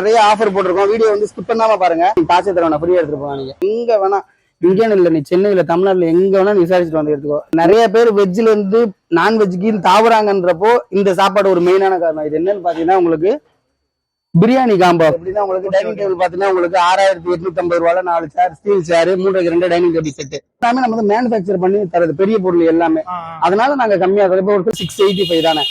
நிறைய ஆஃபர் போட்டிருக்கோம். வீடியோ வந்து ஸ்கிப் பண்ணாம பாருங்க. காசு தரவேன் ஃப்ரீயா எடுத்துட்டு போவாங்க நீங்க. எங்க வேணா இங்கேன்னு இல்ல நீ சென்னையில தமிழ்நாட்டுல எங்க வேணா நீ விசாரிச்சுட்டு வந்து எடுத்துக்கோ. நிறைய பேர் வெஜ்ல இருந்து நான்வெஜ்க்கு தாவறாங்கன்றப்போ இந்த சாப்பாடு ஒரு மெயினான காரணம். இது என்னன்னு பாத்தீங்கன்னா உங்களுக்கு பிரியாணி காம்போ எப்படின்னா உங்களுக்கு டைனிங் டேபிள் பாத்தீங்கன்னா உங்களுக்கு ஆறாயிரத்தி எட்நூத்தி ஐம்பது ரூபால நாலு சேர் ஸ்டீல் சேர் மூன்றுக்கு ரெண்டு டைனிங் டேபிள் செட் எல்லாமே நம்ம வந்து மேனுஃபேக்சர் பண்ணி தரது பெரிய பொருள் எல்லாமே. அதனால நாங்க கம்மியா தரோம் இப்போ ஒரு சிக்ஸ் எயிட்டி ஃபைவ் தானே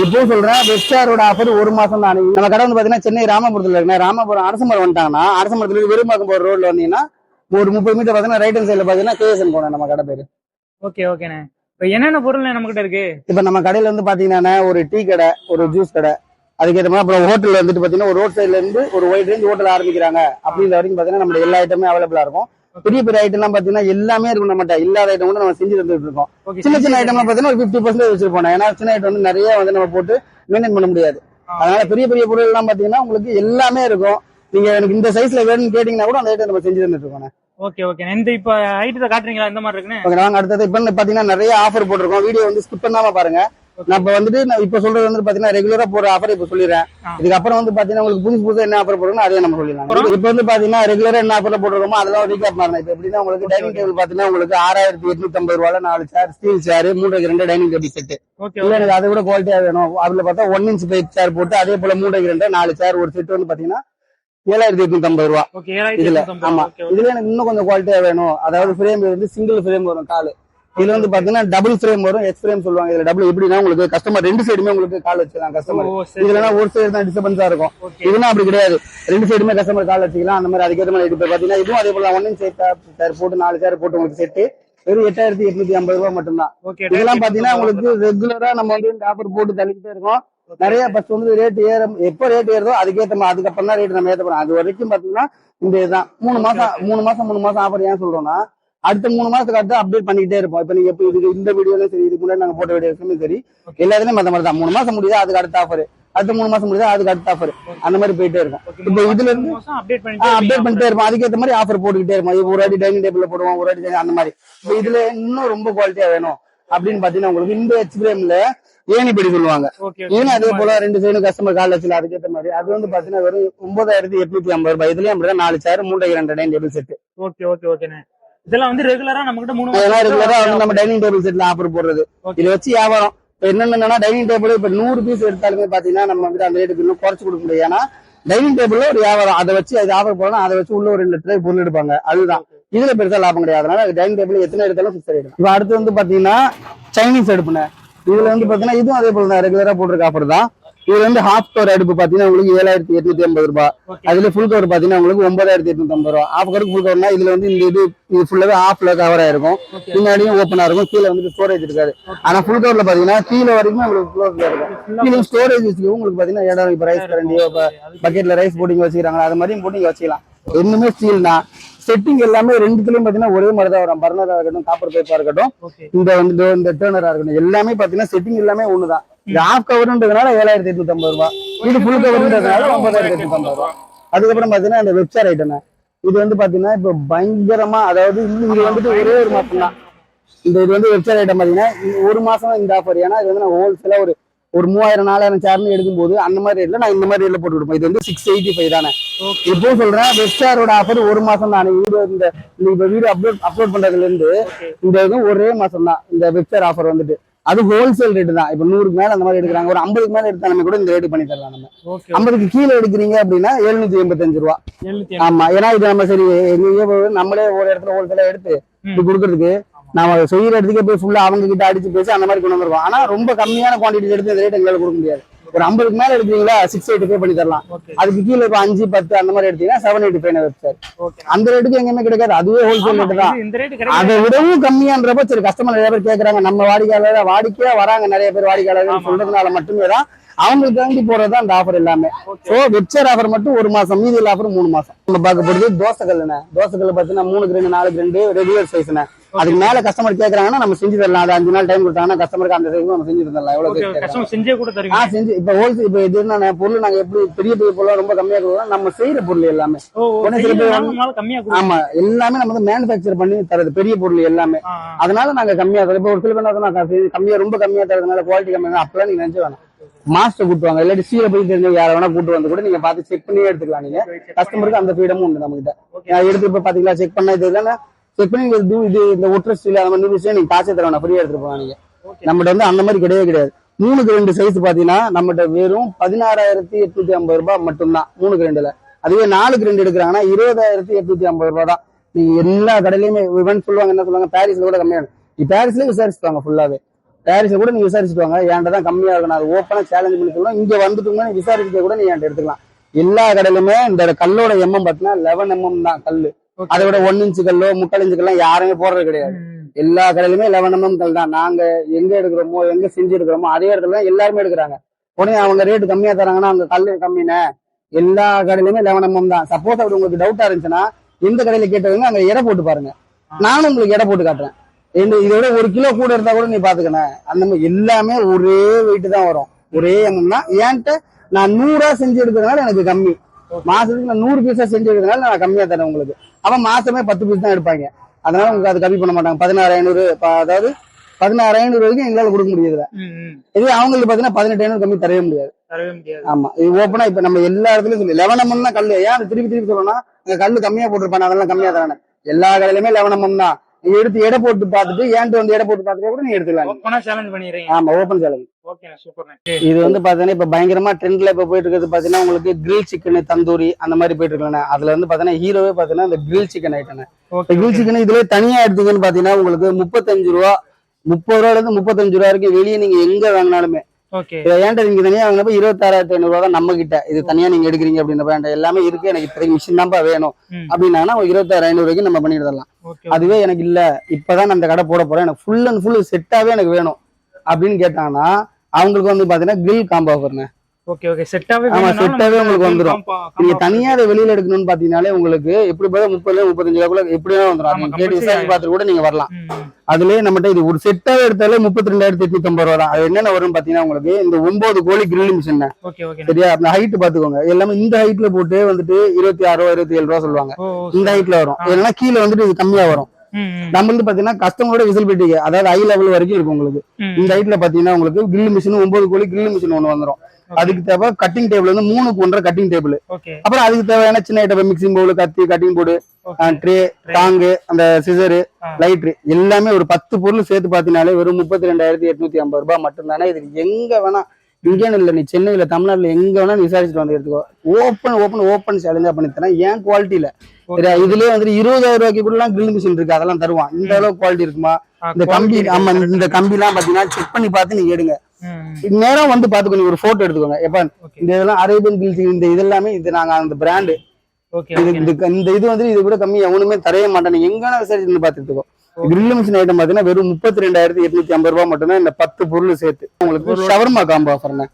இப்போ சொல்றேன் வெஸ்டாரோட ஆஃபர் ஒரு மாசம் தான். நம்ம கடை வந்து பாத்தீங்கன்னா சென்னை ராமபுரத்துல இருக்கு ராமபுரம் அரசமரம் வந்துட்டாங்கன்னா அரசமரத்துல இருந்து வெறுமாக்கம் போற ரோட்ல வந்தீங்கன்னா ஒரு முப்பது மீட்டர் பாத்தீங்கன்னா ரைட் ஹேண்ட் சைடுல பாத்தீங்கன்னா கேஎஸ்என் போனேன் நம்ம கடை பேரு. ஓகே ஓகேண்ணே இப்போ என்னென்ன பொருள் நம்ம கிட்ட இருக்கு? இப்ப நம்ம கடையில வந்து பாத்தீங்கன்னா ஒரு டீ கடை ஒரு ஜூஸ் கடை அதுக்கேற்ற மாதிரி அப்புறம் ஹோட்டல்ல வந்துட்டு பாத்தீங்கன்னா ஒரு ரோட் சைடுல இருந்து ஒரு ஒயிட் ரேஞ்ச் ஹோட்டல் ஆரம்பிக்கிறாங்க. அப்படின்ற வரைக்கும் பாத்தீங்கன்னா நம்ம எல்லா ஐட்டமே அவைலபிளா இருக்கும். பெரிய பெரிய ஐட்டம் எல்லாம் பாத்தீங்கன்னா எல்லாமே இருக்கும் நம்மகிட்ட. இல்லாத ஐட்டம் கூட நம்ம செஞ்சு தந்துட்டு இருக்கோம். சின்ன சின்ன ஐட்டம்லாம் பாத்தீங்கன்னா ஒரு பிப்டி பர்சன்ட் வச்சிருப்போம் ஏன்னா சின்ன ஐட்டம் வந்து நிறைய வந்து நம்ம போட்டு மெயின்டைன் பண்ண முடியாது. அதனால பெரிய பெரிய பொருள் எல்லாம் பாத்தீங்கன்னா உங்களுக்கு எல்லாமே இருக்கும். நீங்க எனக்கு இந்த சைஸ்ல வேணும்னு கேட்டீங்கன்னா கூட அந்த ஐட்டம் நம்ம செஞ்சு தந்துட்டு இருக்கோம் ஓகே ஓகே இந்த இப்போ ஐட்டத்தை காட்டுறீங்களா? இந்த மாதிரி இருக்குன்னு? நாங்க அடுத்தது இப்ப பாத்தீங்கன்னா நிறைய ஆஃபர் போட்டிருக்கோம். வீடியோ வந்து ஸ்கிப் பண்ணாம பாருங்க. இப்ப வந்துட்டு இப்ப சொல்றது வந்து பாத்தீங்கன்னா ரெகுலரா போற ஆஃபர் இப்ப சொல்லிடுறேன். இதுக்கப்புறம் வந்து பாத்தீங்கன்னா உங்களுக்கு புதுசு புதுசா என்ன ஆஃபர் போடுறோம் அதே நம்ம சொல்லிடலாம். இப்ப வந்து பாத்தீங்கன்னா ரெகுலரா என்ன ஆஃபர் போட்டுருக்கோமோ அதெல்லாம் ரீகேப் மாறணும். இப்ப எப்படின்னா உங்களுக்கு டைனிங் டேபிள் பாத்தீங்கன்னா உங்களுக்கு ஆறாயிரத்தி எட்நூத்தி ஐம்பது ரூபால நாலு சேர் ஸ்டீல் சேர் மூன்றுக்கு ரெண்டு டைனிங் டேபிள் செட் ஓகே இல்ல எனக்கு அதை விட குவாலிட்டியா வேணும். அதுல பார்த்தா ஒன் இன்ச் பைப் சேர் போட்டு அதே போல மூன்றுக்கு ரெண்டு நாலு சேர் ஒரு செட் வந்து பாத்தீங்கன்னா ஏழாயிரத்தி எட்நூத்தி ஐம்பது ரூபா இதுல. ஆமா. இதுல எனக்கு இன்னும் கொஞ்சம் குவாலிட்டியா வேணும். அதாவது ஃப்ரேம் வந்து சிங்கிள் ஃப்ரேம் வரும் கால். இதுல வந்து பாத்தீங்கன்னா டபுள் ஃப்ரேம் வரும் எக்ஸ் ஃப்ரேம் சொல்லுவாங்க. இதுல டபுள் எப்படின்னா உங்களுக்கு கஸ்டமர் ரெண்டு சைடுமே உங்களுக்கு கால் வச்சுக்கலாம் கஸ்டமர். இதுலனா ஒரு சைடு தான் டிஸ்டர்பன்ஸா இருக்கும். இதுனா அப்படி கிடையாது. ரெண்டு சைடுமே கஸ்டமர் கால் வச்சுக்கலாம் அந்த மாதிரி அதுக்கேற்ற மாதிரி இது பாத்தீங்கன்னா இதுவும் அதே போல ஒன் இன்ச் சேர் போட்டு நாலு சேர் போட்டு உங்களுக்கு செட்டு வெறும் எட்டாயிரத்தி எட்நூத்தி ஐம்பது ரூபாய் மட்டும்தான். இதெல்லாம் பாத்தீங்கன்னா. உங்களுக்கு ரெகுலரா நம்ம வந்து இந்த ஆஃபர் போட்டு தள்ளிக்கிட்டே இருக்கோம். நிறைய ஃபர்ஸ்ட் வந்து ரேட் ஏற எப்ப ரேட் ஏறுதோ அதுக்கேற்ற மாதிரி அதுக்கப்புறம் தான் ரேட் நம்ம ஏத்த போறோம். அது வரைக்கும் பாத்தீங்கன்னா இந்த இதுதான். மூணு மாசம் மூணு மாசம் மூணு மாசம் ஆஃபர் ஏன் சொல்றோம்னா அடுத்த மூணு மாசத்துக்கு அடுத்து அப்டேட் பண்ணிக்கிட்டே இருப்போம். இப்ப நீங்க இதுக்கு இந்த வீடியோலயும் சரி இதுக்கு முன்னாடி நாங்க போட்ட வீடியோஸ்லுமே சரி எல்லாத்துலயும் அந்த மாதிரி தான் மூணு மாசம் முடியுதா அதுக்கு அடுத்த ஆஃபர் அடுத்த மூணு மாசம் முடியுதா அதுக்கு அடுத்த ஆஃபர் அந்த மாதிரி போயிட்டே இருக்கும். இப்ப இதுல இருந்து அப்டேட் பண்ணிட்டே இருப்போம். அதுக்கேற்ற மாதிரி ஆஃபர் போட்டுக்கிட்டே இருப்போம். ஒரு அடி டைனிங் டேபிள்ல போடுவோம் ஒரு அடி அந்த மாதிரி. இப்ப இதுல இன்னும் ரொம்ப குவாலிட்டியா வேணும் அப்படின்னு பாத்தீங்கன்னா உங்களுக்கு இந்த ஹெச் பிரேம்ல ஏணிப்படி சொல்லுவாங்க. இதுவும் அதே போல ரெண்டு சைடும் கஸ்டமர் கால் வச்சுல அதுக்கேற்ற மாதிரி. அது வந்து பாத்தீங்கன்னா வெறும் ஒன்பதாயிரத்தி எட்நூத்தி ஐம்பது ரூபாய். இதுலயும் அப்படிதான் நாலு சேர் மூன்றரை ரெண்டு dining table set okay okay ஓகேண்ணே இதெல்லாம் வந்து ரெகுலரா நம்ம கிட்ட மூணு அதெல்லாம் மாசம் ரெகுலரா வந்து நம்ம டைனிங் டேபிள் செட்ல ஆஃபர் போடுறது. இதை வச்சு வியாபாரம். இப்ப என்னன்னா டைனிங் டேபிள் இப்ப நூறு பீஸ் எடுத்தாலுமே பாத்தீங்கன்னா நம்ம வந்து அந்த ரேட்டுக்கு இன்னும் குறைச்சு கொடுக்க முடியாது. ஏன்னா டைனிங் டேபிள்ல ஒரு வியாபாரம். அதை வச்சு அது ஆஃபர் போடணும். அதை வச்சு உள்ள ஒரு ரெண்டு ட்ரே பொருள் எடுப்பாங்க. அதுதான். இதுல பெருசா லாபம் கிடையாது. அதனால டைனிங் டேபிள் எத்தனை எடுத்தாலும் ஃபிக்ஸ் ரேட் இப்ப அடுத்து வந்து பாத்தீங்கன்னா சைனீஸ் அடுப்புன இதுல வந்து பாத்தீங்கன்னா இதுவும் அதே போல தான் ரெகுலரா போட்டிருக்க ஆஃபர் தான். இதுல வந்து ஹாஃப் கவர் அடுப்பு பாத்தீங்கன்னா உங்களுக்கு ஏழாயிரத்தி எட்நூத்தி ஐம்பது ரூபாய். அதுல ஃபுல் கவர் பாத்தீங்கன்னா உங்களுக்கு ஒன்பதாயிரத்தி எட்நூத்தி ஐம்பது ரூபா. ஆஃப் கவருக்கு ஃபுல் கவர்னா இதுல வந்து இந்த இது இது ஃபுல்லாவே ஆஃப்ல கவர் ஆயிருக்கும். பின்னாடியும் ஓப்பனா இருக்கும். கீழே வந்து ஸ்டோரேஜ் இருக்காது. ஆனா ஃபுல் கவர்ல பாத்தீங்கன்னா கீழே வரைக்கும் உங்களுக்கு க்ளோஸ்ல இருக்கும். கீழே ஸ்டோரேஜ் வச்சுக்கோ உங்களுக்கு பாத்தீங்கன்னா இடம் இப்ப ரைஸ் கரண்டியோ பக்கெட்ல ரைஸ் போட்டிங்க வச்சுக்கிறாங்களா அது மாதிரியும் போட்டு இங்க வச்சுக்கலாம். இன்னுமே ஸ்டீல் தான். செட்டிங் எல்லாமே ரெண்டுத்துலயும் பாத்தீங்கன்னா ஒரே மாதிரி தான் வரும் பர்னரா இருக்கட்டும் காப்பர் பைப்பா இருக்கட்டும். இந்த வந்து இந்த டேர்னரா இருக்கட்டும். எல்லாமே பாத்தீங்கன்னா செட்டிங் எல்லாமே ஒண்ணுதான். இந்த ஆஃப் கவர்ன்றதுனால ஏழாயிரத்தி எட்நூத்தி ஐம்பது ரூபாய் இது ஃபுல் கவர்ன்றதுனால ஒன்பதாயிரத்தி எட்நூத்தி ஐம்பது ரூபாய் அதுக்கப்புறம் பாத்தீங்கன்னா இந்த வெப்சைட் ஐட்டம் இது வந்து பாத்தீங்கன்னா இப்ப பயங்கரமா அதாவது இன்னும் இது வந்துட்டு ஒரே ஒரு மாசம் தான். இந்த இது வந்து வெப்சைட் ஐட்டம் பாத்தீங்கன்னா ஒரு மாசம் இந்த ஆஃபர் ஏன்னா இது வந்து நான் ஹோல்சேலா ஒரு ஒரு மூவாயிரம் நாலாயிரம் சேர்னு எடுக்கும்போது அந்த மாதிரி ரேட்ல நான் இந்த மாதிரி ரேட்ல போட்டு கொடுப்பேன். இது வந்து சிக்ஸ் எயிட்டி ஃபைவ் தானே இப்போ சொல்றேன் வெப்ஸ்டாரோட ஆஃபர் ஒரு மாசம் தான். வீடியோ இந்த இப்ப வீடியோ அப்லோட் அப்லோட் பண்றதுல இருந்து இந்த இது ஒரே மாசம் தான். இந்த வெப்சைட் ஆஃபர் வந்துட்டு. அது ஹோல்சேல் ரேட் தான். இப்ப நூறுக்கு மேல அந்த மாதிரி எடுக்கிறாங்க. ஒரு ஐம்பதுக்கு மேல எடுத்தாலுமே கூட இந்த ரேட் பண்ணி தரலாம் நம்ம. ஐம்பதுக்கு கீழே எடுக்கிறீங்க அப்படின்னா எழுநூத்தி எண்பத்தஞ்சு ரூபா. ஆமா. ஏன்னா இது நம்ம சரி நம்மளே ஒரு இடத்துல ஹோல்சேலா எடுத்து. இது கொடுக்கறதுக்கு நாம செய்யற இடத்துக்கே போய் ஃபுல்லா அவங்க கிட்ட அடிச்சு பேசி அந்த மாதிரி கொண்டு வந்துருவோம். ஆனா ரொம்ப கம்மியான குவான்டிட்டி எடுத்து இந்த ரேட் எங்களால கொடுக்க முடியாது. ஒரு ஐம்பதுக்கு மேல எடுத்தீங்களா சிக்ஸ் எயிட்டி பே பண்ணி தரலாம். அதுக்கு கீழே இப்போ அஞ்சு பத்து அந்த மாதிரி எடுத்தீங்கன்னா seven eighty five website okay அந்த ரேட்டுக்கு எங்கேயுமே கிடைக்காது. அதுவே ஹோல்சேல் ரேட் தான். அதை விடவும் கம்மியான்றப்ப சரி கஸ்டமர் நிறைய பேர் கேக்குறாங்க. நம்ம வாடிக்கையாளர் வாடிக்கையா வராங்க நிறைய பேர் வாடிக்கையாளர். சொல்றதுனால மட்டுமே தான் அவங்களுக்கு தாண்டி போறது தான் அந்த ஆஃபர் எல்லாமே சோ வெப்சைட் ஆஃபர் மட்டும் ஒரு மாசம் மீதி ஆஃபர் மூணு மாசம். நம்ம பார்க்க போறது தோசை கல்லுண்ணே தோசை கல்லு பார்த்தீங்கன்னா மூணுக்கு ரெண்டு நாலுக்கு ரெண்டு ரெகுலர் சைஸ்ண்ணே அதுக்கு மேல கஸ்டமர் கேக்குறாங்கன்னா நம்ம செஞ்சு தரலாம். அது அஞ்சு நாள் டைம் கொடுத்தாங்கன்னா கஸ்டமருக்கு அந்த சைஸ் நம்ம செஞ்சு தரலாம் எவ்வளவு செஞ்சே கூட ஆ செஞ்சு. இப்ப ஹோல்சேல் இப்ப இது என்ன பொருள் நாங்க எப்படி பெரிய பெரிய பொருள் ரொம்ப கம்மியா கொடுக்குறோம் நம்ம செய்யற பொருள் எல்லாமே. ஆமா எல்லாமே நம்ம வந்து மேனுஃபேக்சர் பண்ணி தரது பெரிய பொருள் எல்லாமே. அதனால நாங்க கம்மியா தரோம் இப்போ ஒரு சில பேர் கம்மியா ரொம்ப கம்மியா தரதுனால குவாலிட்டி கம்மியா அப்பெல்லாம் நீங்க நினைச்சு வேணாம். மாஸ்டர் கூட்டுவாங்க இல்லாட்டி சீல போய் தெரிஞ்ச யாரை வேணா கூட்டு வந்து கூட நீங்க பார்த்து செக் பண்ணியே எடுத்துக்கலாம் நீங்க. கஸ்டமருக்கு அந்த ஃப்ரீடமும் உண்டு நம்ம கிட்ட எடுத்து இப்ப பாத்தீங்களா? செக் பண்ண இது இல்லைன்னா செக் பண்ணி இது இது இந்த ஒற்றை ஸ்டீல் அந்த மாதிரி விஷயம் நீங்க காசே தர வேணாம் ஃப்ரீயா எடுத்துட்டு போகலாம் நீங்க. நம்மகிட்ட வந்து அந்த மாதிரி கிடையவே கிடையாது. மூணுக்கு ரெண்டு சைஸ் பாத்தீங்கன்னா நம்மகிட்ட வெறும் பதினாறாயிரத்தி எட்நூத்தி ஐம்பது ரூபாய் மட்டும்தான். மூணுக்கு ரெண்டுல. அதுவே நாலுக்கு ரெண்டு எடுக்கிறாங்கன்னா இருபதாயிரத்தி எட்நூத்தி ஐம்பது ரூபாய் தான். நீங்க எல்லா கடையிலயுமே இவன் சொல்லுவாங்க என்ன சொல்லுவாங்க? பாரிஸ்ல கூட கம்மியான பாரிஸ்ல விசாரிச்சுட்டு ஃபுல்லாவே பாரிஸ்ல கூட நீங்க விசாரிச்சுட்டு வாங்க. என்கிட்ட தான் கம்மியா இருக்கும் நான் ஓப்பனா சேலஞ்ச் பண்ணி சொல்லுவேன் இங்க வந்துட்டு விசாரிக்க கூட நீ என்கிட்ட எடுத்துக்கலாம். எல்லா கடையிலுமே இந்த கல்லோட எம்எம் பாத்தீங்கன்னா லெவன் எம்எம் தான் கல்லு அதை விட ஒன் இன்ச்சு கல்லோ முக்கால் இன்ச்சு கல்லாம் யாருமே போடுறது கிடையாது. எல்லா கடையிலுமே லெவன் எம்எம் கல் தான். நாங்க எங்க எடுக்கிறோமோ எங்க செஞ்சு எடுக்கிறோமோ அதே இடத்துல எல்லாருமே எடுக்கிறாங்க. உடனே அவங்க ரேட்டு கம்மியா தராங்கன்னா அவங்க கல்லு கம்மினே எல்லா கடையிலுமே லெவன் எம்எம் தான். சப்போஸ் அப்படி உங்களுக்கு டவுட்டா இருந்துச்சுன்னா எந்த கடையில கேட்டவங்க அங்க எடை போட்டு பாருங்க. நானும் உங்களுக்கு எடை போட்டு காட்டுறேன். இதோட ஒரு கிலோ கூட இருந்தா கூட நீ பாத்துக்கணும் அந்த மாதிரி எல்லாமே ஒரே வெயிட் தான் வரும். ஒரே எம்எம் தான். ஏன்ட்ட நான் நூறா செஞ்சு எடுக்கிறதுனால எனக்கு கம்மி. மாசத்துக்கு நான் நூறு பீஸா செஞ்சு எடுக்கிறதுனால நான் கம்மியா தரேன் உங்களுக்கு. அவன் மாசமே பத்து பீஸ் தான் எடுப்பாங்க. அதனால உங்களுக்கு அது கம்மி பண்ண மாட்டாங்க. பதினாறு ஐநூறு அதாவது பதினாறு ஐநூறு வரைக்கும் எங்களால கொடுக்க முடியுதுல இது அவங்களுக்கு பாத்தீங்கன்னா பதினெட்டு ஐநூறு கம்மி தரவே முடியாது. முடியாது. ஆமா. இது ஓப்பனா இப்ப நம்ம எல்லா இடத்துலயும் சொல்லி லெவன் எம்எம் தான் கல்லு. ஏன் திருப்பி திருப்பி சொல்லணும்னா அங்க கல்லு கம்மியா போட்டிருப்பாங்க அதெல்லாம் கம்மியா தரானே. எல்லா கடையிலுமே லெவன் எம்எம் தான். எடுத்து எடை போட்டு பார்த்துட்டு ஏன்ட்டு வந்து எடை போட்டு பார்த்துட்டு கூட நீங்க எடுத்துக்கலாம். ஓப்பனா சேலஞ்ச் பண்ணிடுறீங்க. ஆமா ஓப்பன் சேலஞ்ச் ஓகே சூப்பர்ண்ணே இது வந்து பாத்தீங்கன்னா இப்ப பயங்கரமா ட்ரெண்ட்ல இப்ப போயிட்டு இருக்கிறது பாத்தீங்கன்னா உங்களுக்கு கிரில் சிக்கன் தந்தூரி அந்த மாதிரி போயிட்டு இருக்கல அதுல வந்து பாத்தீங்கன்னா ஹீரோவே பாத்தீங்கன்னா இந்த grill chicken item okay grill chicken இதுல தனியா எடுத்தீங்கன்னு பாத்தீங்கன்னா உங்களுக்கு முப்பத்தஞ்சு ரூபா முப்பது ரூபால இருந்து முப்பத்தஞ்சு ரூபா வரைக்கும் வெளியே நீங்க எங்க வாங்கினாலுமே ஏன்டா நீங்க தனியா வாங்கினப்ப இருபத்தாறாயிரத்தி ஐநூறு ரூபா தான் நம்ம கிட்ட இது தனியா நீங்க எடுக்கிறீங்க அப்படின்ற வேண்டாம் எல்லாமே இருக்கு. எனக்கு இப்போதைக்கு மிஷின் தான்ப்பா வேணும். அப்படின்னா ஒரு இருபத்தாறு ஐநூறு வரைக்கும் நம்ம தரலாம். ஓகே அதுவே எனக்கு இல்ல. இப்பதான் நான் அந்த கடை போட போறேன். எனக்கு ஃபுல் அண்ட் ஃபுல் செட்டாவே எனக்கு வேணும். அப்படின்னு கேட்டாங்கன்னா அவங்களுக்கு வந்து பாத்தீங்கன்னா கிரில் காம்போ ஆஃபர்னு ஓகே ஓகே செட்டாவே ஆமா, செட்டாவே உங்களுக்கு வந்துரும். நீங்க தனியா அதை வெளியில எடுக்கணும்னு பாத்தீங்கன்னாலே உங்களுக்கு எப்படி பார்த்தா முப்பதுல முப்பத்தஞ்சு ரூபாய்க்குள்ள எப்படியா வந்துடும் ஆமா, நீங்க கேட்டு விசாரிச்சு பார்த்துட்டு கூட நீங்க வரலாம். அதுலயே நம்மகிட்ட இது ஒரு செட்டாவே எடுத்தாலே முப்பத்தி ரெண்டாயிரத்தி எட்நூத்தி ஐம்பது ரூபா தான். அது என்னென்ன வரும்னு பாத்தீங்கன்னா உங்களுக்கு இந்த ஒன்பது கோழி கிரில் மிஷின் சரியா? அந்த ஹைட் பாத்துக்கோங்க. எல்லாமே இந்த ஹைட்ல போட்டு வந்துட்டு இருபத்தி ஆறு ரூபா இருபத்தி ஏழு ரூபா சொல்லுவாங்க இந்த ஹைட்ல வரும். இல்லைன்னா கீழே வந்துட்டு இது கம்மியா வரும். நம்மளுக்கு பாத்தீங்கன்னா கஸ்டமரோட விசில்பிலிட்டி அதாவது ஹை லெவல் வரைக்கும் இருக்கும் உங்களுக்கு. இந்த ஹைட்ல பாத்தீங்கன்னா உங்களுக்கு கிரில் மிஷின் ஒன்பது கோழி கிரில் மிஷின் ஒண்ணு வந்துரும். அதுக்கு தேவை கட்டிங் டேபிள் வந்து மூணுக்கு ஒன்றரை கட்டிங் டேபிள் அப்புறம் அதுக்கு தேவையான சின்ன ஐட்டம் மிக்சிங் பவுல் கத்தி கட்டிங் போர்டு ட்ரே டாங்கு அந்த சிசரு. லைட்ரு எல்லாமே ஒரு பத்து பொருள் சேர்த்து பார்த்தீங்கனாலே வெறும் முப்பத்தி ரெண்டாயிரத்தி எட்நூத்தி ஐம்பது ரூபாய் மட்டும்தானே. இது எங்க வேணா இங்கேன்னு இல்லை நீ சென்னையில தமிழ்நாட்டுல எங்க வேணா விசாரிச்சுட்டு வந்து எடுத்துக்கோ. ஓப்பன் ஓப்பன் ஓப்பன் சேலஞ்சா பண்ணி தரேன். ஏன் குவாலிட்டியில இதுலயே வந்து இருபதாயிரம் ரூபாய்க்கு கூட எல்லாம் கிரில் மிஷின் இருக்கு அதெல்லாம் தருவான். இந்த அளவுக்கு குவாலிட்டி இருக்குமா? இந்த கம்பி. ஆமா இந்த கம்பி எல்லாம் பாத்தீங்கன்னா செக் பண்ணி பார்த்து நீங்க எடுங்க. நேரம் வந்து பாத்துக்கோ நீங்க ஒரு போட்டோ எடுத்துக்கோங்க. எப்ப இந்த இதெல்லாம் அரேபியன் கில்ஸ் இந்த இதெல்லாமே இது நாங்க அந்த பிராண்டு இது இந்த இந்த இது வந்து இது கூட கம்மி எவனுமே தரவே மாட்டான். எங்கன்னா விசாரிச்சு பார்த்துக்கோ கிரில் மிஷின் ஐட்டம் பாத்தீங்கன்னா வெறும் முப்பத்தி ரெண்டாயிரத்தி எட்நூத்தி ஐம்பது ரூபாய் மட்டும்தான் இந்த பத்து பொருள் சேர்த்து. உங்களுக்கு ஷவர்மா காம்போ ஆஃபர்ங்க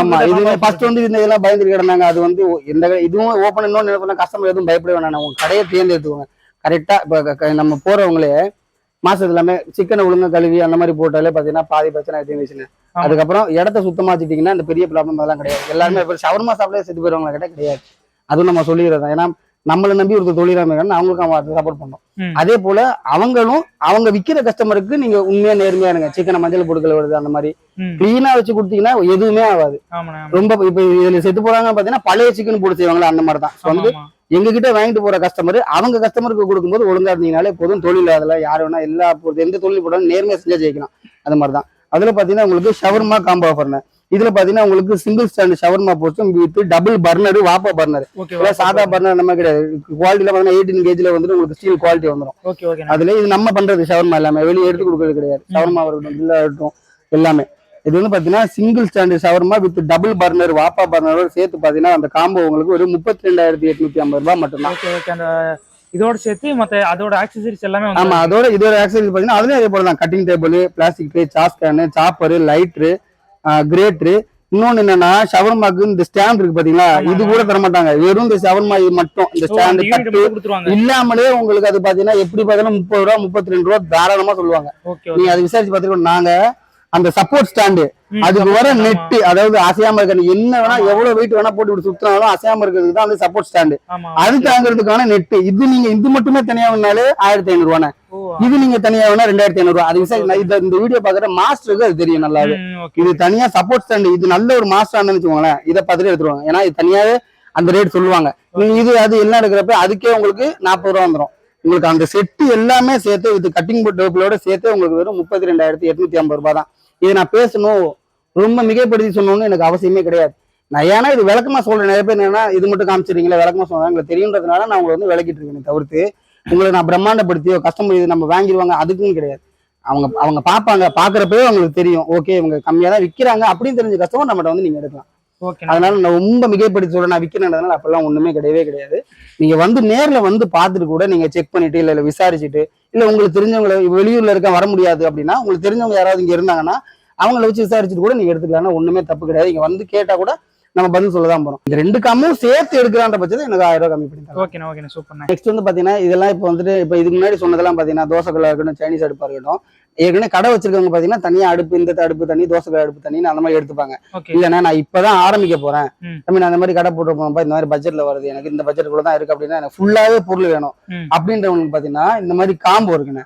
ஆமா இது ஃபர்ஸ்ட் வந்து இந்த இதெல்லாம் பயந்துட்டு கிடந்தாங்க. அது வந்து கடை- இதுவும் ஓப்பன் இன்னொன்னு கஸ்டமர் எதுவும் பயப்பட வேணாம். உங்க கடையை தேர்ந்தெடுத்துக்கோங்க. கரெக்டா இப்ப நம்ம போறவங்களே மாசம் எல்லாமே சிக்கனை ஒழுங்கா கழுவி அந்த மாதிரி போட்டாலே பாத்தீங்கன்னா பாதி பிரச்சனை தீர்ந்துச்சுன்னு. அதுக்கப்புறம் இடத்த சுத்தமா வச்சுட்டீங்கன்னா இந்த பெரிய ப்ராப்ளம் அதெல்லாம் கிடையாது. எல்லாருமே இப்ப ஷவர்மா சாப்பிட்டே செத்து போயிருவாங்க கேட்டா கிடையாது. அதுவும் நம்ம சொல்லிடுறோம் ஏன்னா நம்மளை நம்பி ஒருத்தர் இருக்காங்க அவங்களுக்கு அவன் சப்போர்ட் பண்ணோம். அதே போல அவங்களும் அவங்க விக்கிற கஸ்டமருக்கு நீங்க உண்மையா நேர்மையா இருங்க. சிக்கனை மஞ்சள் பொருட்கள் வருது அந்த மாதிரி. கிளீனா வச்சு கொடுத்தீங்கன்னா எதுவுமே ஆகாது. ரொம்ப இப்ப இதுல செத்து போறாங்க பாத்தீங்கன்னா பழைய சிக்கன் போட்டு செய்வாங்களா அந்த மாதிரி தான். வந்து ஆமா. எங்க கிட்ட வாங்கிட்டு போற கஸ்டமர் அவங்க கஸ்டமருக்கு கொடுக்கும்போது ஒழுங்கா இருந்தீங்கனாலே போதும். தொழில் அதுல யார் வேணா எல்லா எந்த தொழில் போட்டாலும் நேர்மையா செஞ்சா ஜெயிக்கலாம். அது மாதிரி தான். அதுல பாத்தீங்கன்னா உங்களுக்கு ஷவர்மா காம்போ ஆஃபர்னு இதுல பாத்தீங்கன்னா உங்களுக்கு சிங்கிள் ஸ்டாண்ட் ஷவர்மா போஸ்டும் வித் டபுள் பர்னர் வாப்பா பர்னர் சாதா பர்னர் நம்ம கிடையாது. குவாலிட்டில பாத்தீங்கன்னா எயிட்டீன் கேஜ்ல வந்துட்டு உங்களுக்கு ஸ்டீல் குவாலிட்டி வந்துடும் அதுல இது நம்ம பண்றது ஷவர்மா எல்லாமே. வெளியே எடுத்து கொடுக்கறது கிடையாது. ஷவர்மா இருக்கட்டும் இருக்கட்டும் எல்லாமே. இது வந்து பாத்தீங்கன்னா single stand shawarma with double burner வாப்பா பர்னரோட சேர்த்து பாத்தீங்கன்னா அந்த காம்போ உங்களுக்கு ஒரு முப்பத்தி ரெண்டாயிரத்தி எட்நூத்தி ஐம்பது ரூபாய் மட்டும்தான். இதோட சேர்த்து மத்த அதோட ஆக்சசரிஸ் எல்லாமே வந்து ஆமா அதோட இதோட ஆக்சரி பாத்தீங்கன்னா அதுலயும் அதே போல தான் cutting table plastic tray sauce can chopper lighter grater இன்னொன்னு என்னன்னா ஷவர்மாக்கு இந்த ஸ்டாண்ட் இருக்கு பாத்தீங்களா? இது கூட தர மாட்டாங்க வெறும் இந்த ஷவர்மா இது மட்டும். இந்த ஸ்டாண்ட் கட்டு இல்லாமலே உங்களுக்கு அது பாத்தீங்கன்னா எப்படி பார்த்தாலும் முப்பது ரூபா முப்பத்தி ரெண்டு ரூபா தாராளமா சொல்லுவாங்க. நீங்க அதை விசாரிச்சு பார்த்துக்கோ நாங்க அந்த சப்போர்ட் ஸ்டாண்டு அதுக்கு வர ஆமா. நெட் அதாவது அசையாம இருக்க என்ன வேணா எவ்வளவு வெயிட் வேணா போட்டு இப்படி சுத்தினாலும் அசையாம இருக்கிறதுக்கு தான் வந்து சப்போர்ட் ஸ்டாண்டு அது தாங்கிறதுக்கான நெட் இது நீங்க இது மட்டுமே தனியா வேணாலே ஆயிரத்தி ஐநூறு ரூபாய் இது நீங்க தனியா வேணா ரெண்டாயிரத்தி ஐநூறு ரூபாய் அது இந்த வீடியோ பாக்குற மாஸ்டருக்கு அது தெரியும் நல்லாவே. okay. இது தனியா சப்போர்ட் ஸ்டாண்ட் இது நல்ல ஒரு மாஸ்டர் வச்சுக்கோங்களேன். இதை பார்த்துட்டு எடுத்துருவாங்க. ஏன்னா இது தனியாவே அந்த ரேட் சொல்லுவாங்க. நீங்க இது அது எல்லாம் எடுக்கிறப்ப அதுக்கே உங்களுக்கு நாற்பது ரூபா வந்துரும். உங்களுக்கு அந்த செட்டு எல்லாமே சேர்த்து இது கட்டிங் டோப்பிலோட சேர்த்து உங்களுக்கு வெறும் முப்பத்தி ரெண்டாயிரத்தி எட்நூத்தி ஐம்பது ரூபாய் தான் இது நான் பேசணும் ரொம்ப மிகைப்படுத்தி சொல்லணும்னு எனக்கு அவசியமே கிடையாது. நான் ஏன்னா இது விளக்கமா சொல்றேன். நிறைய பேர் என்னன்னா இது மட்டும் காமிச்சிருக்கீங்களா விளக்கமா சொல்றேன். உங்களுக்கு தெரியுன்றதுனால நான் உங்களை வந்து விளக்கிட்டு இருக்கேன் தவிர்த்து உங்களை நான் பிரம்மாண்டப்படுத்தியோ கஸ்டமர் இது நம்ம வாங்கிடுவாங்க அதுக்கும் கிடையாது. அவங்க அவங்க பார்ப்பாங்க பாக்குறப்பவே அவங்களுக்கு தெரியும். ஓகே இவங்க கம்மியா தான் விக்கிறாங்க அப்படின்னு தெரிஞ்ச கஸ்டமர் நம்மகிட்ட வந்து நீங்க எடுக்கலாம். ஓகே அதனால நான் ரொம்ப மிகைப்படுத்தி சொல்றேன். நான் விற்கிறேன்றதுனால அப்பெல்லாம் ஒண்ணுமே கிடையவே கிடையாது. நீங்க வந்து நேர்ல வந்து பார்த்துட்டு கூட நீங்க செக் பண்ணிட்டு இல்ல இல்ல விசாரிச்சுட்டு இல்ல உங்களுக்கு தெரிஞ்சவங்களை வெளியூர்ல இருக்க வர முடியாது அப்படின்னா உங்களுக்கு தெரிஞ்சவங்க யாராவது இங்க இருந்தாங்கன்னா அவங்கள வச்சு விசாரிச்சுட்டு கூட நீங்க எடுத்துக்கலாம் ஒண்ணுமே தப்பு கிடையாது. இங்க வந்து கேட்டா கூட நம்ம பதில் சொல்ல தான் போறோம். இந்த ரெண்டு கம்மும் சேர்த்து எடுக்கிறான்ற பட்சத்தில் எனக்கு ஆயிரம் ரூபாய் கம்மி பண்ணி நெக்ஸ்ட் வந்து பாத்தீங்கன்னா இதெல்லாம் இப்போ வந்துட்டு இப்போ இதுக்கு முன்னாடி சொன்னதெல்லாம் பாத்தீங்கன்னா தோசைக்கல்ல இருக்கட்டும் சைனீஸ் அடுப்பா இருக்கட்டும் ஏற்கனவே கடை வச்சிருக்கவங்க பாத்தீங்கன்னா தனியா அடுப்பு இந்த அடுப்பு தண்ணி தோசைக்கல் அடுப்பு தண்ணி அந்த மாதிரி எடுத்துப்பாங்க. இல்லைன்னா நான் இப்பதான் ஆரம்பிக்க போறேன். ம். தம்பி நான் அந்த மாதிரி கடை போட்டு போனப்பா இந்த மாதிரி பட்ஜெட்ல வருது எனக்கு இந்த பட்ஜெட்டுக்குள்ள தான் இருக்கு அப்படின்னா எனக்கு ஃபுல்லாவே பொருள் வேணும். அப்படின்றவங்களுக்கு பாத்தீங்கன்னா இந்த மாதிரி காம்போ இருக்குண்ணே.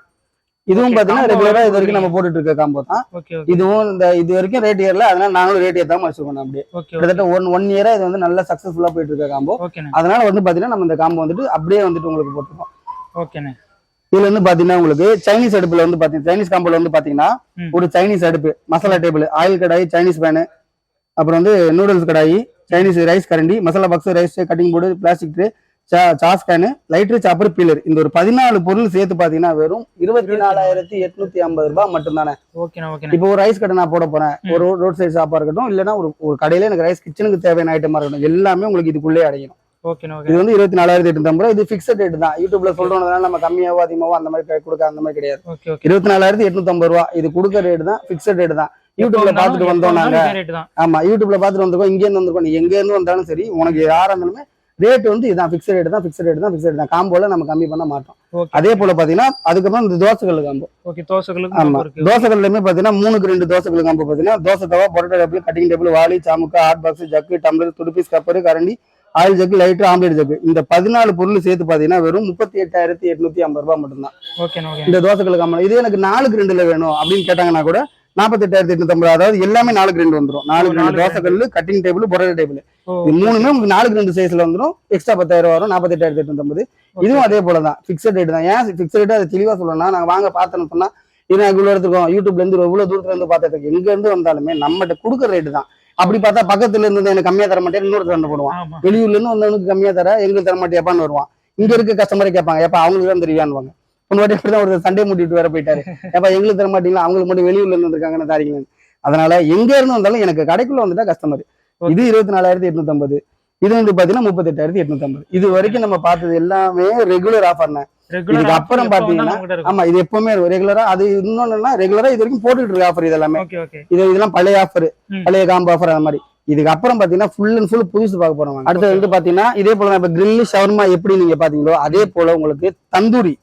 இதுவும் பாத்தீங்கன்னா ரெகுலரா இது. வரைக்கும் நம்ம போட்டுட்டு இருக்க காம்போ தான். இதுவும் இந்த இது வரைக்கும் ரேட் ஏறல அதனால நாங்களும் ரேட் ஏத்தாம வச்சிருக்கோம் அப்படியே. கிட்டத்தட்ட ஒன் ஒன் இயரா இது வந்து நல்லா சக்சஸ்ஃபுல்லா போயிட்டு இருக்க காம்போ அதனால வந்து பாத்தீங்கன்னா நம்ம இந்த காம்போ வந்துட்டு அப்படியே வந்துட்டு உங்களுக்கு போட்டுருக்கோம் ஓகேண்ணா இதுல வந்து பாத்தீங்கன்னா உங்களுக்கு சைனீஸ் அடுப்புல வந்து பாத்தீங்கன்னா சைனீஸ் காம்போல வந்து பாத்தீங்கன்னா. ஒரு சைனீஸ் அடுப்பு மசாலா டேபிள் ஆயில் கடாய் சைனீஸ் பேனு அப்புறம் வந்து நூடுல்ஸ் கடாயி சைனீஸ் ரைஸ் கரண்டி masala box rice cutting board plastic can lighter chopper peeler இந்த ஒரு பதினாலு பொருள் சேர்த்து பாத்தீங்கன்னா வெறும் இருபத்தி நாலாயிரத்தி எட்நூத்தி ஐம்பது ரூபாய் மட்டும்தானே? இப்போ ஒரு ரைஸ் கடை நான் போட போறேன். ஒரு ரோட் சைடு ஷாப்பா இருக்கட்டும் இல்லைன்னா ஒரு ஒரு கடையில எனக்கு ரைஸ் கிச்சனுக்கு தேவையான ஐட்டமா இருக்கட்டும் எல்லாமே உங்களுக்கு இதுக்குள்ளே அடையணும் இது வந்து இருபத்தி நாலாயிரத்தி எட்நூத்தி ரூபாய். இது ஃபிக்ஸட் ரேட் தான். யூடியூப்ல சொல்றோம்னால நம்ம கம்மியாவோ அதிகமாவோ அந்த மாதிரி கொடுக்க அந்த மாதிரி கிடையாது. இருபத்தி நாலாயிரத்தி எட்நூத்தி ஐம்பது ரூபா இது கொடுக்க ரேட் தான் ஃபிக்ஸட் ரேட் தான். யூடியூப்ல பாத்துட்டு வந்தோம் நாங்க. ஆமா யூடியூப்ல பாத்துட்டு வந்திருக்கோம் இங்க இருந்து வந்திருக்கோம். நீ எங்க இருந்து வந்தாலும் சரி உனக்கு யாரா இருந்தாலுமே ரேட் வந்து இதான் ஃபிக்ஸட் ரேட் தான் ஃபிக்ஸட் ரேட் தான் ஃபிக்ஸட் தான். காம்போல நம்ம கம்மி பண்ண மாட்டோம். அதே போல பாத்தீங்கன்னா அதுக்கப்புறம் இந்த தோசைகள் காம்போ ஓகே தோசைகளுக்கு ஆமா. தோசைகள்லயுமே பாத்தீங்கன்னா மூணுக்கு ரெண்டு தோசைகள் காம்போ பாத்தீங்கன்னா dosa tawa parotta table cutting table வாளி சாமுக்கா ஹாட் பாக்ஸ் ஜக்கு டம்ளர் துடுப்பீஸ் கப்பரு கரண்டி oil jug light omelette jug இந்த பதினாலு பொருள் சேர்த்து பாத்தீங்கன்னா வெறும் முப்பத்தி எட்டாயிரத்தி எட்நூத்தி ஐம்பது ரூபாய் மட்டும்தான். இந்த தோசைகள் காம்போ இது எனக்கு நாலுக்கு ரெண்டுல வேணும் அப்படின்னு கேட்டாங்கன்னா கூட நாற்பத்தெட்டாயிரத்தி எட்நூத்தி அதாவது எல்லாமே நாலுக்கு ரெண்டு வந்துரும். நாலுக்கு ரெண்டு நாலுக்கு தோசைகள் கட்டிங் டேபிள் பொரோட்டா டேபிள் இது மூணுமே உங்களுக்கு நாலுக்கு ரெண்டு சைஸ்ல வந்துரும். எக்ஸ்ட்ரா பத்தாயிரம் வரும் நாற்பத்தெட்டாயிரத்தி எட்நூத்தி இதுவும் அதே போல தான். ஃபிக்ஸட் ரேட் தான். ஏன் ஃபிக்ஸட் ரேட் அதை தெளிவா சொல்லணும்னா நாங்க வாங்க பார்த்தோன்னு சொன்னா இது இவ்வளவு எடுத்துக்கோம் யூடியூப்ல இருந்து இவ்வளவு தூரத்துல இருந்து பார்த்துட்டு எங்க இருந்து வந்தாலுமே நம்மகிட்ட கொடுக்குற ரேட்டு தான். அப்படி பார்த்தா பக்கத்துல இருந்து எனக்கு கம்மியா தர மாட்டேன் இன்னொரு சண்டை போடுவான். வெளியூர்ல இருந்து வந்தவனுக்கு கம்மியா தர எங்களுக்கு தர மாட்டேப்பான்னு வருவான். இங்க இருக்க கஸ்டமரை கேட்பாங்க. ஏப்பா அவங்களுக்கு தான் தெரியான்னு வாட்டி அப்படிதான் ஒரு சண்டே மூட்டிட்டு வேற போயிட்டாரு. ஏப்பா எங்களுக்கு தர மாட்டீங்களா? அவங்களுக்கு மட்டும் வெளியூர்ல இருந்து வந்திருக்காங்கன்னு தாரீங்க அதனால எங்க இருந்து வந்தாலும் எனக்கு கடைக்குள்ள வந்துட்டா கஸ்டமர் இது இருபத்தி நாலாயிரத்தி எட்நூத்தி ஐம்பது. இது வந்து பாத்தீங்கன்னா முப்பத்தெட்டாயிரத்தி எட்நூத்தி ஐம்பது. இது வரைக்கும் நம்ம பார்த்தது எல்லாமே ரெகுலர் ரெகுலர் இதுக்கு அப்புறம் பாத்தீங்கன்னா, ஆமா இது எப்பவுமே ரெகுலரா அது இன்னொன்னுன்னா ரெகுலரா இது வரைக்கும் போட்டுட்டு இருக்க ஆஃபர் ஓகே ஓகே இது இதெல்லாம் பழைய ஆஃபர். பழைய காம்போ ஆஃபர் அந்த மாதிரி. இதுக்கு அப்புறம் பாத்தீங்கன்னா ஃபுல் அண்ட் ஃபுல் புதுசு பார்க்க போறோம். அடுத்தது வந்து பாத்தீங்கன்னா இதே போல இப்ப கிரில் ஷவர்மா எப்படி நீங்க பாத்தீங்களோ அதே போல உங்களுக்கு தந்தூரி.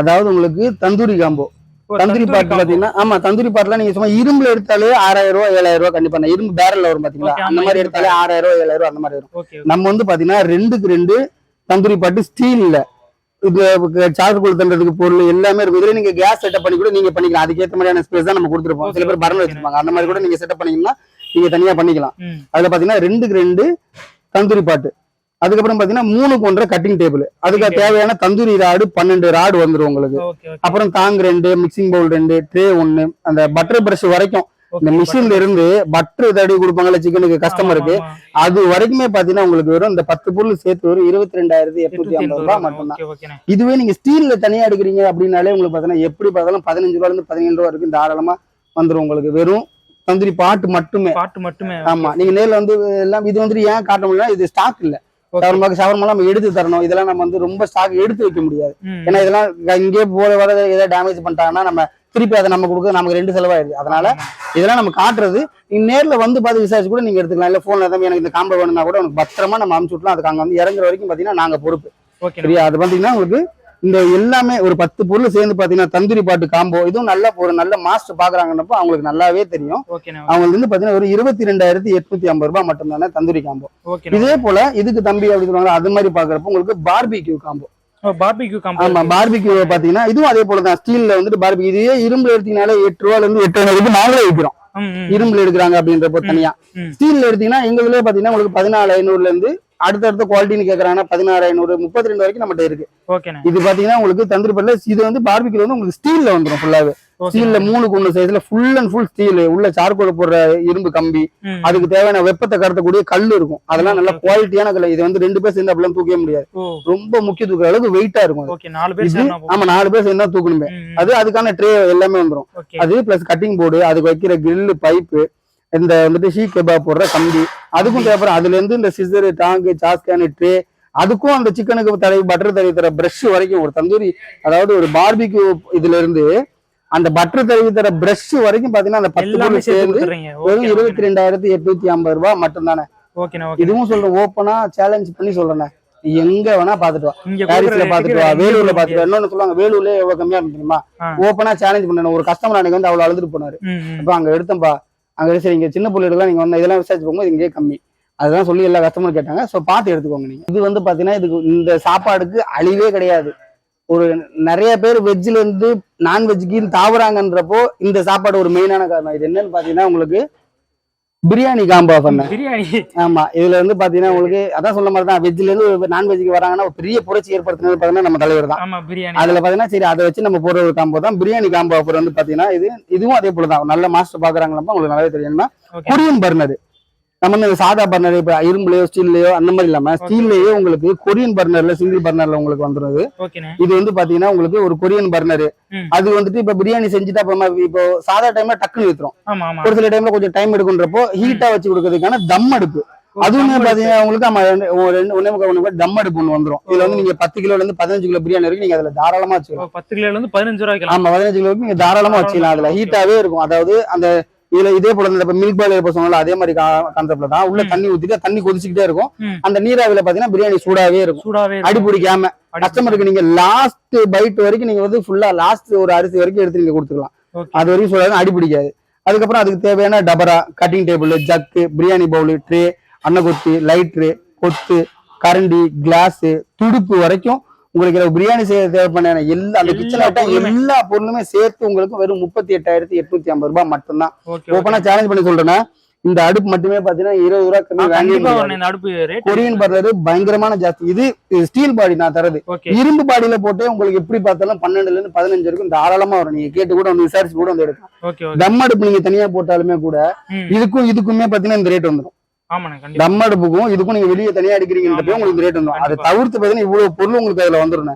அதாவது உங்களுக்கு தந்தூரி காம்போ தந்தூரி பாட்டு பாத்தீங்கன்னா ஆமா தந்தூரி பாட்டுல நீங்க சும்மா இரும்புல எடுத்தாலே ஆறாயிரம் ரூபாய் ஏழாயிரம் ரூபாய் கண்டிப்பா இரும்பு பேரல்ல வரும் பாத்தீங்களா? அந்த மாதிரி எடுத்தாலே ஆறாயிரம் ரூபாய் ஏழாயிரம் ரூபாய் அந்த மாதிரி வரும். நம்ம வந்து பாத்தீங்கன்னா ரெண்டுக்கு ரெண்டு தந்தூரி பாட்டு ஸ்டீல்ல இது சார்கோல் தண்டதுக்கு பொருள் எல்லாமே இருக்கும். இதுல நீங்க கேஸ் செட்டப் பண்ணி கூட நீங்க பண்ணிக்கலாம். அதுக்கேற்ற மாதிரியான ஸ்பேஸ் தான் நம்ம கொடுத்துருப்போம். சில பேர் okay. வச்சிருப்பாங்க. அந்த மாதிரி கூட நீங்க செட்டப் பண்ணீங்கன்னா நீங்க தனியா பண்ணிக்கலாம். அதுல பாத்தீங்கன்னா ரெண்டுக்கு ரெண்டு தந்தூரி பாட்டு. அதுக்கப்புறம் பாத்தீங்கன்னா மூணுக்கு ஒன்றரை கட்டிங் டேபிள் அதுக்கு தேவையான தந்தூரி ராடு பன்னெண்டு ராடு வந்துரும் உங்களுக்கு. அப்புறம் தாங் ரெண்டு மிக்சிங் பவுல் ரெண்டு ட்ரே ஒன்னு அந்த பட்டர் பிரஷ் வரைக்கும். இந்த மிஷின்ல இருந்து பட்டர் தடி கொடுப்பாங்கல்ல சிக்கனுக்கு கஸ்டமருக்கு அது வரைக்குமே பாத்தீங்கன்னா உங்களுக்கு வெறும் இந்த பத்து பொருள் சேர்த்து வரும் இருபத்தி ரெண்டாயிரத்தி எட்நூத்தி ஐம்பது ரூபாய். மட்டும்தான். இதுவே நீங்க ஸ்டீல்ல தனியா எடுக்கிறீங்க அப்படின்னாலே உங்களுக்கு பாத்தீங்கன்னா எப்படி பார்த்தாலும் பதினஞ்சு ரூபால இருந்து பதினேழு ரூபா வரைக்கும் தாராளமா வந்துரும் உங்களுக்கு. வெறும் தந்திரி பாட்டு மட்டுமே. பாட்டு மட்டுமே ஆமா நீங்க நேர்ல வந்து எல்லாம் இது வந்துட்டு ஏன் காட்ட முடியல இது ஸ்டாக் இல்ல. ஷவர்மாக்கு ஷவர்மா நம்ம எடுத்து தரணும். இதெல்லாம் நம்ம வந்து ரொம்ப ஸ்டாக் எடுத்து வைக்க முடியாது. ஏன்னா இதெல்லாம் இங்கே போற வர ஏதாவது டேமேஜ் பண்ணிட்டாங்கன்னா நம்ம திருப்பி அதை நம்ம கொடுக்க நமக்கு ரெண்டு செலவாயிருது அதனால இதெல்லாம் நம்ம காட்டுறது. நீங்க நேர்ல வந்து பார்த்து விசாரிச்சு கூட நீங்க எடுத்துக்கலாம். இல்ல போன்ல தான் எனக்கு இந்த காம்போ வேணும்னா கூட உனக்கு பத்திரமா நம்ம அனுப்பிச்சு விட்டலாம். அதுக்கு அங்க வந்து இறங்குற வரைக்கும் பாத்தீங்கன்னா நாங்க பொறுப்பு. சரியா? அது பாத்தீங்கன்னா உங்களுக்கு இந்த எல்லாமே ஒரு பத்து பொருள் சேர்ந்து பாத்தீங்கன்னா தந்தூரி பாட்டு காம்போ இதுவும் நல்ல ஒரு நல்ல மாஸ்டர் பாக்குறாங்கன்னப்போ அவங்களுக்கு நல்லாவே தெரியும். அவங்களுக்கு வந்து பாத்தீங்கன்னா ஒரு இருபத்தி ரெண்டாயிரத்தி எட்நூத்தி ஐம்பது ரூபாய் மட்டும்தானே தந்தூரி காம்போ. இதே போல இதுக்கு தம்பி அப்படி சொல்லுவாங்க அது மாதிரி பாக்குறப்போ உங்களுக்கு பார்பிக்யூ காம்போ. பார்பிக்யூ ஆமா காம்போ பார்பிக்யூ பாத்தீங்கன்னா இதுவும் அதே போல தான் ஸ்டீல்ல வந்துட்டு பார்பிக்யூ இதே இரும்பு எடுத்தீங்கனாலே எட்டு ரூபால இருந்து எட்டு ரூபாய்க்கு நாங்களே விற்கிறோம் இரும்புல எடுக்கிறாங்க அப்படின்றப்போ தனியா. ஸ்டீல்ல எடுத்தீங்கன்னா எங்க இதுல பாத்தீங்கன்னா உங்களுக்கு பதினாலு ஐநூறுல இருந்து அடுத்தடுத்த குவாலிட்டின்னு கேக்குறாங்கன்னா பதினாறு ஐநூறு முப்பத்தி ரெண்டு வரைக்கும் நம்மகிட்ட இருக்கு. இது பாத்தீங்கன்னா உங்களுக்கு தந்தூரி பட்டில இது வந்து பார்பிக்யூ வந்து உங்களுக்கு ஸ்டீல்ல வந்துடும் ஃபுல்லாவே ஸ்டீல்ல மூணு குண்டு சைஸ்ல ஃபுல் அண்ட் ஃபுல் ஸ்டீல் உள்ள சார்கோல் போடுற இரும்பு கம்பி. அதுக்கு தேவையான வெப்பத்தை கடத்தக்கூடிய கல் இருக்கும். அதெல்லாம் நல்ல குவாலிட்டியான கல். இது வந்து ரெண்டு பேர் சேர்ந்து அப்படிலாம் தூக்கவே முடியாது. ரொம்ப முக்கிய தூக்குற அளவுக்கு வெயிட்டா இருக்கும் இது ஆமா நாலு பேர் சேர்ந்தா தூக்கணுமே. அது அதுக்கான ட்ரே எல்லாமே வந்துரும். ஓகே அது பிளஸ் கட்டிங் போர்டு அதுக்கு வைக்கிற கிரில் பைப்பு இந்த வந்துட்டு ஷீ கபாப் போடுற கம்பி அதுக்கும் தேவைப்படும். அதுல இருந்து இந்த சிசரு டாங்கு சாஸ்கேனு ட்ரே அதுக்கும் அந்த சிக்கனுக்கு தடவி பட்டர் தடவி தர பிரஷ் வரைக்கும் ஒரு தந்தூரி அதாவது ஒரு பார்பிக்யூ இதுல இருந்து அந்த பட்டர் தடவி தர பிரஷ் வரைக்கும் பாத்தீங்கன்னா அந்த பத்து பொருள் சேர்ந்து வெறும் இருபத்தி ரெண்டாயிரத்தி எட்நூத்தி ஐம்பது ரூபாய் மட்டும்தானே. ஓகேண்ணே ஓகே இதுவும் சொல்றேன் ஓப்பனா சேலஞ்ச் பண்ணி சொல்றேன் எங்க வேணா பாத்துட்டு வா. பாரிஸ்ல பாத்துட்டு வா. வேலூர்ல பாத்துட்டு இன்னொன்னு சொல்லுவாங்க வேலூர்ல எவ்வளவு கம்மியா இருக்கு தெரியுமா. ஓப்பனா சேலஞ்ச் பண்ணணும். ஒரு கஸ்டமர் அன்னைக்கு வந்து அவ்வளவு அழுதுட்டு போனாரு. அப்ப அங்க எடுத்தேன்பா. அங்கே சரி இங்கே சின்ன புள்ள நீங்கள் வந்து இதெல்லாம் விசாரிச்சு போகும்போது இங்கே கம்மி. அதுதான் சொல்லி எல்லா கஸ்டமர் கேட்டாங்க. ஸோ பார்த்து எடுத்துக்கோங்க நீங்கள் இது வந்து பார்த்தீங்கன்னா இதுக்கு இந்த சாப்பாடுக்கு அழிவே கிடையாது. ஒரு நிறைய பேர் வெஜ்ஜிலேருந்து இருந்து தாவுறாங்கன்றப்போ இந்த சாப்பாடு ஒரு மெயினான காரணம். இது என்னன்னு பார்த்தீங்கன்னா உங்களுக்கு பிரியாணி காம்போ பண்ணேன் பிரியாணி. ஆமா இதுல வந்து பாத்தீங்கன்னா உங்களுக்கு அதான் சொன்ன மாதிரி தான் வெஜ்ல இருந்து நான்வெஜ்க்கு வராங்கன்னா ஒரு பெரிய புரட்சி ஏற்படுத்தினது பாத்தீங்கன்னா நம்ம தலைவர் தான். ஆமா பிரியாணி. அதுல பாத்தீங்கன்னா சரி அதை வச்சு நம்ம போடுற ஒரு காம்போ தான். பிரியாணி காம்போ ஆஃபர் வந்து பாத்தீங்கன்னா இது இதுவும் அதே போல தான் நல்ல மாஸ்டர் பாக்குறாங்களா உங்களுக்கு நல்லாவே தெரியுமா கொரியன் பர்னர் நம்ம இந்த சாதா பர்னர் இப்ப இரும்புலயோ ஸ்டீல்லயோ அந்த மாதிரி இல்லாம ஸ்டீல்லயே உங்களுக்கு கொரியன் பர்னர்ல சிங்கிள் பர்னர்ல உங்களுக்கு வந்துருது. இது வந்து பாத்தீங்கன்னா உங்களுக்கு ஒரு கொரியன் பர்னர். அது வந்துட்டு இப்ப பிரியாணி செஞ்சுட்டா அப்புறமா இப்போ சாதா டைம்ல டக்குன்னு வித்துரும் ஒரு சில டைம்ல கொஞ்சம் டைம் எடுக்குன்றப்போ ஹீட்டா வச்சு கொடுக்கறதுக்கான தம் அடுப்பு. அதுவுமே பாத்தீங்கன்னா உங்களுக்கு ஆமா ரெண்டு ஒண்ணே முக்கால் தம் அடுப்பு ஒண்ணு வந்துரும். இதுல வந்து நீங்க பத்து கிலோல இருந்து பதினஞ்சு கிலோ பிரியாணி வரைக்கும் நீங்க அதுல தாராளமா வச்சுக்கலாம். பத்து கிலோல இருந்து பதினஞ்சு ரூபாய் வைக்கலாம் ஆமா பதினஞ்சு கிலோ நீங்க தாராளமா வச்சுக்கலாம். அதுல. ஹீட்டாவே இருக்கும். அதாவது அந்த இதுல இதே போல இந்த மில்க் பாயில் இப்ப சொன்னால அதே மாதிரி கான்செப்ட்ல தான். உள்ள. தண்ணி ஊத்திட்டு தண்ணி கொதிச்சுக்கிட்டே இருக்கும். அந்த நீராவில பாத்தீங்கன்னா பிரியாணி சூடாவே இருக்கும். அடி பிடிக்காம. கஸ்டமருக்கு நீங்க லாஸ்ட் பைட் வரைக்கும் நீங்க வந்து ஃபுல்லா லாஸ்ட் ஒரு அரிசி வரைக்கும் எடுத்து நீங்க கொடுத்துக்கலாம். அது வரைக்கும் சொல்லாத அடி பிடிக்காது. அதுக்கப்புறம் அதுக்கு தேவையான டபரா cutting table jug biryani bowl tray அன்னகொத்தி lighter கொத்து கரண்டி கிளாஸ் துடுப்பு வரைக்கும் உங்களுக்கு இதுல பிரியாணி செய்ய தேவைப்பட எல்லா அந்த கிச்சன். எல்லா பொருளுமே சேர்த்து உங்களுக்கு வெறும் முப்பத்தி எட்டாயிரத்தி எட்நூத்தி ஐம்பது ரூபாய் மட்டும்தான். ஓப்பனா சேலஞ்ச் பண்ணி சொல்றேன்னா இந்த அடுப்பு மட்டுமே பாத்தீங்கன்னா இருபது ரூபா கம்மி ரேட் கொரியன் பர்னர் பயங்கரமான ஜாஸ்தி. இது ஸ்டீல் பாடி நான் தரது இரும்பு பாடியில போட்டு உங்களுக்கு எப்படி பார்த்தாலும் பன்னெண்டுல இருந்து பதினஞ்சு வரைக்கும் தாராளமா வரும். நீங்க கேட்டு கூட வந்து விசாரிச்சு கூட வந்து எடுக்கலாம். ஓகே தம் அடுப்பு நீங்க தனியா போட்டாலுமே கூட. இதுக்கும் இதுக்குமே பாத்தீங்கன்னா இந்த ரேட் வந்துடும் தம் அடுப்புக்கும் இதுக்கும் நீங்க வெளியே தனியா அடிக்கிறீங்கன்றப்ப. உங்களுக்கு ரேட் வந்துடும் அதை. தவிர்த்து பாத்தீங்கன்னா இவ்வளவு பொருள் உங்களுக்கு அதுல வந்துடும்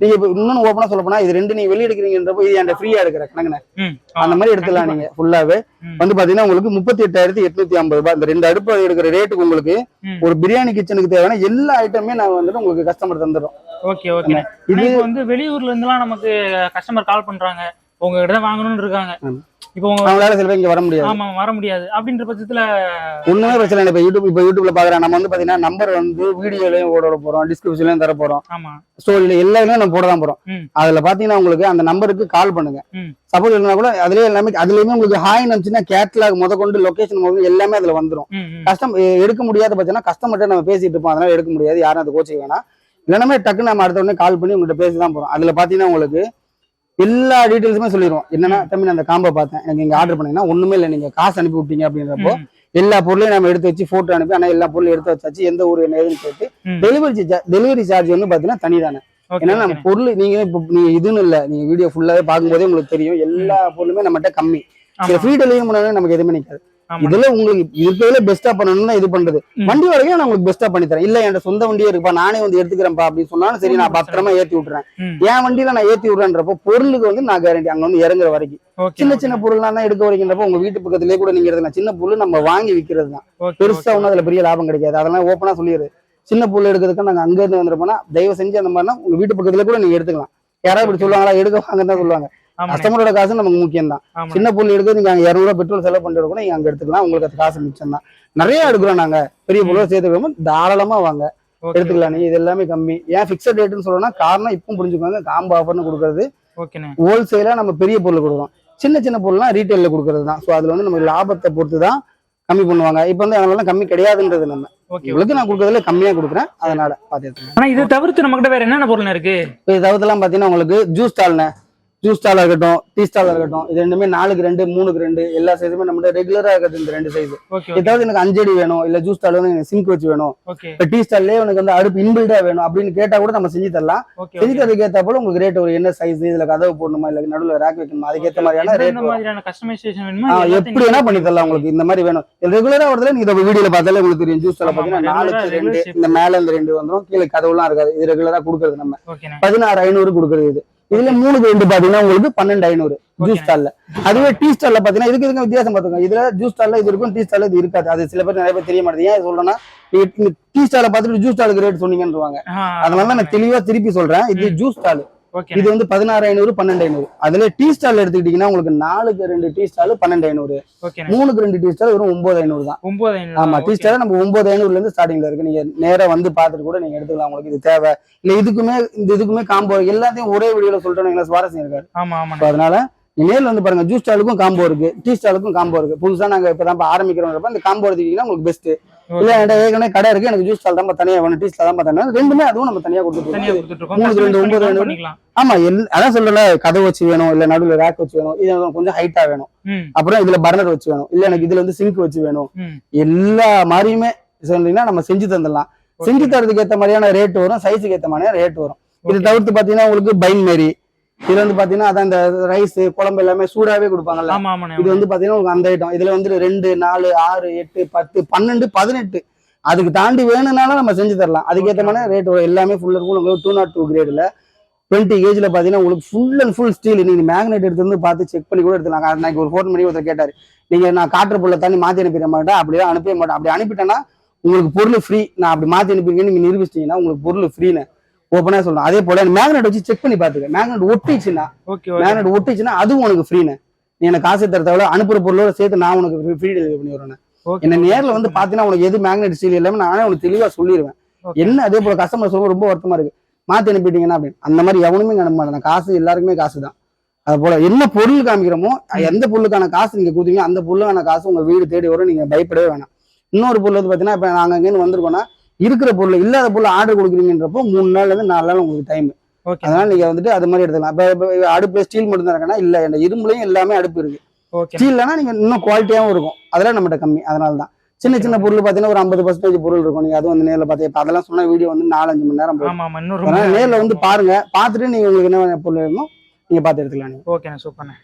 நீங்க இப்ப இன்னொன்னு ஓப்பனா சொல்ல போனா இது ரெண்டு நீங்க வெளியே எடுக்கிறீங்கன்றப்போ இது ஃப்ரீயா எடுக்கிற கணக்குன அந்த மாதிரி எடுத்துலாம். நீங்க ஃபுல்லாவே. வந்து பாத்தீங்கன்னா உங்களுக்கு முப்பத்தி எட்டாயிரத்தி எட்நூத்தி ஐம்பது ரூபாய் இந்த ரெண்டு அடுப்பு எடுக்கிற ரேட்டுக்கு உங்களுக்கு. ஒரு பிரியாணி கிச்சனுக்கு தேவையான எல்லா ஐட்டமே நான் வந்துட்டு உங்களுக்கு கஸ்டமர் தந்துடும் ஓகே ஓகே இது வந்து வெளியூர்ல இருந்துலாம் நமக்கு கஸ்டமர் கால் பண்றாங்க உங்ககிட்ட வாங்கணும்னு இருக்காங்க. இப்போ அவங்களால சில பேர் இங்க வர முடியாது. ஆமா வர முடியாது. அப்படின்ற பட்சத்துல ஒண்ணுமே பிரச்சனை இல்லை. இப்ப யூடியூப் இப்ப யூடியூப்ல பாக்குறேன். நம்ம வந்து பாத்தீங்கன்னா நம்பர் வந்து வீடியோலயும் ஓட போறோம். டிஸ்கிரிப்ஷன்லயும் தர போறோம். ஆமா. ஸ்டோரியில எல்லாத்துலயும் நம்ம போட தான் போறோம். அதுல பாத்தீங்கன்னா உங்களுக்கு அந்த நம்பருக்கு கால் பண்ணுங்க. சப்போஸ் இல்லைனா கூட அதுலயே எல்லாமே அதுலயுமே உங்களுக்கு ஹாய் நினைச்சுன்னா கேட்லாக் முத கொண்டு லொகேஷன் முதல் எல்லாமே அதுல வந்துரும். ம் ம். கஸ்டம் எடுக்க முடியாத பட்சம்னா கஸ்டமர்கிட்ட நம்ம பேசிட்டு இருப்போம். அதனால எடுக்க முடியாது. யாரும் அதை கோச்சிக்க வேணாம். இல்லைன்னா டக்குன்னு நம்ம அடுத்த உடனே கால் பண்ணி உங்கள்கிட்ட பேசி தான் போறோம். அதுல பாத்தீங்கன்னா உங்களுக்கு எல்லா டீடைல்ஸுமே சொல்லிடுவோம் என்னன்னா தம்பி அந்த காம்போ பார்த்தேன். எனக்கு இங்க ஆர்டர் பண்ணீங்கன்னா ஒண்ணுமே இல்லை. நீங்க காசு அனுப்பி விட்டீங்க அப்படின்றப்போ எல்லா பொருளையும் நம்ம எடுத்து வச்சு போட்டோ அனுப்பி ஆனா எல்லா பொருளும் எடுத்து வச்சாச்சு. எந்த ஊர் என்ன ஏதுன்னு கேட்டு. டெலிவரி டெலிவரி சார்ஜ் வந்து பாத்தீங்கன்னா தனிதானே. ஓகே ஏன்னா நம்ம பொருள் நீங்க இப்போ நீங்க இதுன்னு இல்ல. நீங்க வீடியோ ஃபுல்லாவே பார்க்கும்போதே உங்களுக்கு தெரியும். எல்லா பொருளுமே நம்மகிட்ட கம்மி. ஃப்ரீ டெலிவரி பண்ணாலும் நமக்கு எதுவுமே நிக்காது. இதுல உங்களுக்கு இருக்கிறதுல பெஸ்டா பண்ணணும்னு இது பண்றது. வண்டி வரைக்கும் நான் உங்களுக்கு பெஸ்டா பண்ணி தரேன். இல்ல என் சொந்த வண்டியே இருக்குப்பா நானே வந்து எடுத்துக்கிறேன்ப்பா அப்படின்னு சொன்னாலும் சரி நான் பத்திரமா ஏத்தி விட்டுறேன். என் வண்டியில நான் ஏத்தி விடுறேன்றப்போ பொருளுக்கு வந்து நான் கேரண்டி அங்க வந்து இறங்குற வரைக்கும். சின்ன சின்ன பொருள்லாம் தான் எடுக்க வரைக்கின்றப்போ உங்க வீட்டு பக்கத்துலயே கூட நீங்க எடுக்கலாம் சின்ன பொருள் நம்ம வாங்கி விக்கிறது தான். பெருசா ஒன்றும் அதுல பெரிய லாபம் கிடைக்காது. அதெல்லாம் ஓப்பனா சொல்லிடுது சின்ன பொருள் எடுக்கிறதுக்கு நாங்க அங்க இருந்து வந்துருப்போம்னா தயவு செஞ்சு அந்த மாதிரினா உங்க வீட்டு பக்கத்துல கூட நீங்க எடுத்துக்கலாம். யாராவது இப்படி சொல்லுவாங்களா எடுக்க வாங்கன்னு தான் சொல்லுவாங்க. கஸ்டமரோட காசு நமக்கு முக்கியம் தான் சின்ன பொருள் எடுக்க நீங்க அங்க இரநூறுவா பெட்ரோல் செலவு பண்ணிட்டு கூட நீங்க அங்க எடுத்துக்கலாம். உங்களுக்கு அது காசு மிச்சம் தான் நிறைய எடுக்கிறோம் நாங்க. பெரிய பொருள் சேர்த்துக்கிறோம் தாராளமா வாங்க. எடுத்துக்கலாம். நீங்க இது எல்லாமே கம்மி. ஏன் ஃபிக்ஸட் ரேட்னு சொல்லணும்னா காரணம் இப்போ புரிஞ்சுக்கோங்க காம்போ ஆஃபர்னு கொடுக்கறது. ஹோல்சேலா நம்ம பெரிய பொருள் கொடுக்குறோம். சின்ன சின்ன பொருள்லாம் ரீட்டைல்ல கொடுக்கறது தான் ஸோ அதுல வந்து நம்ம லாபத்தை பொறுத்து தான் கம்மி பண்ணுவாங்க. இப்போ வந்து அதனால கம்மி கிடையாதுன்றது நம்ம. உங்களுக்கு நான் கொடுக்கறதுல கம்மியா கொடுக்குறேன். அதனால பார்த்து ஆனா இது தவிர்த்து நம்ம கிட்ட வேற என்னென்ன பொருள் இருக்கு? இது தவிர்த்துலாம் பார்த்தீங்கன்னா உங்களுக்கு ஜூஸ் ஸ்டால்ண்ணே ஜூஸ் ஸ்டாலாக இருக்கட்டும் டீ ஸ்டாலாக இருக்கட்டும் இது ரெண்டுமே நாலுக்கு ரெண்டு மூணுக்கு ரெண்டு எல்லா சைஸுமே நம்மகிட்ட ரெகுலராக இருக்குது இந்த ரெண்டு சைஸ் ஏதாவது எனக்கு அஞ்சடி வேணும் இல்ல ஜூஸ் ஸ்டால் வேணும் எனக்கு சிங்க் வச்சு வேணும். இப்போ டீ ஸ்டால்லே உனக்கு வந்து அடுப்பு இன்பில்டா வேணும் அப்படின்னு கேட்டா கூட நம்ம செஞ்சு தரலாம். செஞ்சு தரதுக்கு ஏற்ற போல உங்களுக்கு ரேட் ஒரு என்ன சைஸ் இதுல கதவு போடணுமா இல்ல நடுவில் ரேக் வைக்கணுமா அதுக்கேற்ற மாதிரியான ரேட் எப்படி வேணா பண்ணி தரலாம் உங்களுக்கு. இந்த மாதிரி வேணும். ரெகுலரா வருதுல நீங்க இதை வீடியோல பார்த்தாலே உங்களுக்கு தெரியும். ஜூஸ் ஸ்டால ஆமா, நாலுக்கு ரெண்டு. இந்த மேல இந்த ரெண்டு வந்துரும் கீழே கதவுலாம் இருக்காது. இது ரெகுலரா கொடுக்கறது நம்ம. பதினாறு ஐநூறு கொடுக்குறது இது. இதுல மூணுக்கு ரெண்டு பாத்தீங்கன்னா உங்களுக்கு பன்னெண்டு ஐநூறு ஜூஸ். ஸ்டால்ல அதுவே டீ ஸ்டால்ல பாத்தீங்கன்னா இதுக்கு இதுக்கு வித்தியாசம் பாத்துக்கோங்க. இதுல ஜூஸ் ஸ்டால்ல இது இருக்கும் டீ ஸ்டால்ல இது இருக்காது. அது சில பேர் நிறைய பேர் தெரிய மாட்டேது ஏன் சொல்றேன்னா டீ ஸ்டால பாத்துட்டு ஜூஸ் ஸ்டாலுக்கு ரேட் சொன்னீங்கன்றுவாங்க. அதனால தான் நான் தெளிவா திருப்பி சொல்றேன். இது ஜூஸ் ஸ்டால் இது வந்து பதினாறு ஐநூறு பன்னெண்டு ஐநூறு. அதுல டீ ஸ்டால் எடுத்துக்கிட்டீங்கன்னா உங்களுக்கு நாலுக்கு ரெண்டு டீ ஸ்டால் பன்னெண்டு ஐநூறு. மூணுக்கு ரெண்டு டீ ஸ்டால் வெறும் ஒன்பது ஐநூறு தான். ஒன்பது ஆமா டீ ஸ்டால் நம்ம ஒன்பது ஐநூறுல இருந்து ஸ்டார்டிங்ல இருக்கு. நீங்க நேரா வந்து பார்த்துட்டு கூட நீங்க எடுத்துக்கலாம். உங்களுக்கு இது தேவை. இல்ல இதுக்குமே இந்த இதுக்குமே காம்போ எல்லாத்தையும் ஒரே வீடியோல சொல்லிட்டோம் சுவாரஸ்யம் ஆமா ஆமாண்ணே அதனால நேர்ல வந்து பாருங்க. ஜூஸ் ஸ்டாலுக்கும் காம்போ இருக்கு. டீ ஸ்டாலுக்கும் காம்போ இருக்கு. புதுசா நாங்க இப்பதான் இப்ப ஆரம்பிக்கிறோம் இந்த காம்போ எடுத்துக்கிட்டீங்கன்னா உங்களுக்கு பெஸ்ட் இல்ல என்கிட்ட ஏற்கனவே கடை இருக்கு. எனக்கு ஜூஸ் தான் தனியா வேணும். டீ ஸ்டால் தான் தனியா ரெண்டுமே அதுவும் நம்ம தனியா ரெண்டு, ஒன்பது. பண்ணிக்கலாம். ஆமா அதான் சொல்றல கதவு வச்சு வேணும் இல்ல நடுவுல ரேக் வச்சு வேணும். இது கொஞ்சம் ஹைட்டா வேணும். அப்புறம் இதுல பர்னர் வச்சு வேணும். இல்ல எனக்கு இதுல வந்து சிங்க் வச்சு வேணும். எல்லா மாதிரியுமே சொன்னீங்கன்னா நம்ம செஞ்சு தந்துடலாம். செஞ்சு தரதுக்கு ஏத்த மாதிரியான ரேட் வரும். சைஸுக்கு ஏத்த மாதிரியான ரேட் வரும். இது தவிர்த்து பாத்தீங்கன்னா உங்களுக்கு பைன் மாரி இதுல வந்து பாத்தீங்கன்னா அதான் இந்த ரைஸ் குழம்பு எல்லாமே சூடாவே கொடுப்பாங்கல்ல. இது வந்து பாத்தீங்கன்னா உங்களுக்கு அந்த ஐட்டம் இதுல வந்து ரெண்டு நாலு ஆறு எட்டு பத்து பன்னெண்டு பதினெட்டு. அதுக்கு தாண்டி வேணும்னாலும் நம்ம செஞ்சு தரலாம். அதுக்கேற்ற மாதிரி ரேட் எல்லாமே ஃபுல் இருக்கும். உங்களுக்கு டூ நாட் டூ கிரேட்ல டுவெண்ட்டி கேஜில் பார்த்தீங்கன்னா உங்களுக்கு ஃபுல் அண்ட் ஃபுல் ஸ்டீல் நீங்க மேக்னெட் எடுத்து வந்து பார்த்து செக் பண்ணி கூட எடுத்துலாம் அன்னைக்கு ஒரு ஃபோன் பண்ணி ஒருத்தர் கேட்டார். நீங்க நான் காட்டுற பொருளை தண்ணி மாத்தி அனுப்பிட மாட்டேன். அப்படியே அனுப்பவே மாட்டேன். அப்படி அனுப்பிட்டேன்னா உங்களுக்கு பொருள் ஃப்ரீ நான் அப்படி மாத்தி அனுப்பிருக்கேன்னு நீங்க நிரூபிச்சிட்டீங்கன்னா உங்களுக்கு பொருள் ஃப்ரீன்னு ஓப்பனாக சொல்லணும். அதே போல மேக்னெட் வச்சு செக் பண்ணி பார்த்துக்க. மேக்னெட் ஒட்டிச்சுன்னா மேக்னெட் ஒட்டிச்சுன்னா அதுவும் உனக்கு ஃப்ரீன்னு நீ எனக்கு காசு தர தேவை அனுப்புற பொருளோட சேர்த்து நான் உனக்கு ஃப்ரீ டெலிவரி பண்ணி வரேன் என்ன நேர்ல வந்து பாத்தீங்கன்னா உனக்கு எது மேக்னெட் ஸ்டீல் எல்லாமே நானே உனக்கு தெளிவா சொல்லிடுவேன். என்ன அதே போல கஸ்டமர் சொல்ல ரொம்ப வருத்தமா இருக்கு. மாத்தி அனுப்பிட்டீங்கன்னா அப்படின்னு. அந்த மாதிரி எவனுமே அனுப்ப மாட்டேன். காசு எல்லாருக்குமே காசு தான் அது போல என்ன பொருள் காமிக்கிறோமோ எந்த பொருளுக்கான காசு நீங்க கொடுத்தீங்க அந்த பொருளுக்கான காசு உங்க வீடு தேடி வரும். நீங்க பயப்படவே வேணாம். இன்னொரு பொருள் வந்து பாத்தீங்கன்னா இப்ப நாங்க அங்கேருந்து வந்திருக்கோம்னா இருக்கிற பொருள் இல்லாத பொருள் ஆர்டர் கொடுக்குறீங்கன்றப்போ மூணு நாள்ல இருந்து நாலு நாள் உங்களுக்கு டைம் ஓகே அதனால நீங்க வந்துட்டு அது மாதிரி எடுத்துக்கலாம். இப்ப அடுப்பு ஸ்டீல் மட்டும் தான் இருக்கனா இல்ல இந்த இரும்புலையும் எல்லாமே அடுப்பு இருக்கு. ஓகே ஸ்டீல்லனா நீங்க இன்னும் குவாலிட்டியாவும் இருக்கும். அதெல்லாம் நம்மகிட்ட கம்மி. அதனால தான். சின்ன சின்ன பொருள் பாத்தீங்கன்னா ஒரு ஐம்பது பர்சன்டேஜ் பொருள் இருக்கும். நீங்க அதுவும் வந்து நேர்ல பாத்தீங்க. அதெல்லாம் சொன்னா வீடியோ வந்து நாலஞ்சு மணி நேரம் போகும். நேர்ல வந்து பாருங்க. பாத்துட்டு நீங்க உங்களுக்கு என்ன பொருள் வேணுமோ நீங்க பாத்து எடுத்துக்கலாம் நீங்க. ஓகேண்ணே சூப்பர்ண்ணே